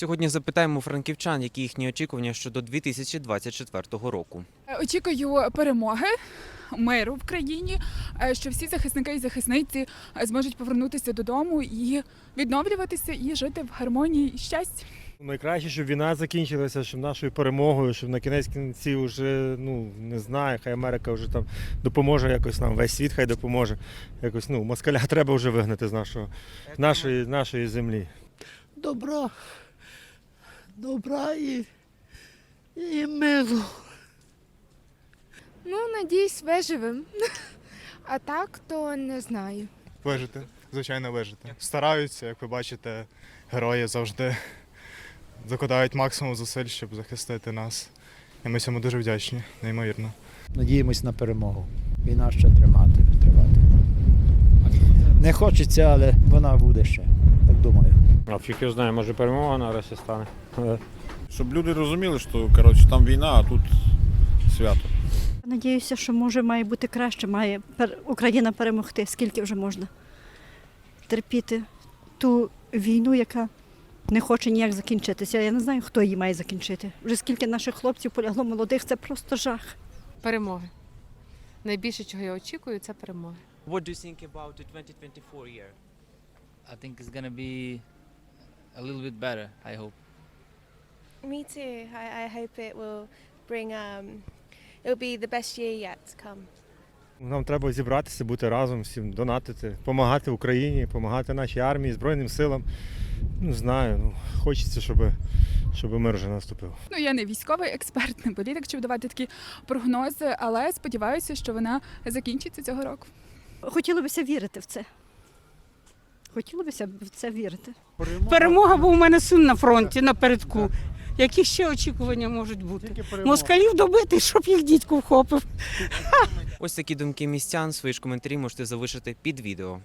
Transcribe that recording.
Сьогодні запитаємо франківчан, які їхні очікування щодо 2024 року. Е, Очікую перемоги, миру в країні, е, що всі захисники і захисниці е, зможуть повернутися додому і відновлюватися і жити в гармонії і щасті. Найкраще, щоб війна закінчилася, щоб нашою перемогою, щоб на кінець кінці вже ну не знаю, хай Америка вже там допоможе якось нам, весь світ хай допоможе. Якось ну москаля треба вже вигнати з нашого нашої, нашої землі. добра, добра і, і миру. Ну, надіюсь, виживем. А так, то не знаю. Вижити, звичайно, вижити. Стараються, як ви бачите, герої завжди докладають максимум зусиль, щоб захистити нас. І ми цьому дуже вдячні, неймовірно. Надіємось на перемогу. Війна ще тримати, тривати. Не хочеться, але вона буде ще, так думаю. А фіг знає, може перемога нарешті стане. Щоб люди розуміли, що коротше, там війна, а тут свято. Надіюся, що може має бути краще, має Україна перемогти, скільки вже можна терпіти ту війну, яка не хоче ніяк закінчитися. Я не знаю, хто її має закінчити. Вже скільки наших хлопців полягло молодих, це просто жах. Перемоги. Найбільше, чого я очікую, це перемоги. What do you think about the 2024 year? I think it's gonna be a little bit better. I hope. Me too. I, I hope it will bring um it'll be the best year yet to come. Нам треба зібратися, бути разом, всім донатити, допомагати Україні, допомагати нашій армії, Збройним силам. Ну знаю, ну хочеться, щоб, щоб мир вже наступив. Ну я не військовий експерт, не політик, щоб давати такі прогнози, але сподіваюся, що вона закінчиться цього року. Хотілося б вірити в це. Хотілося б в це вірити. Перемога, бо у мене син на фронті, напередку. Які ще очікування можуть бути? Москалів добити, щоб їх дідько вхопив. Ось такі думки містян. Свої ж коментарі можете залишити під відео.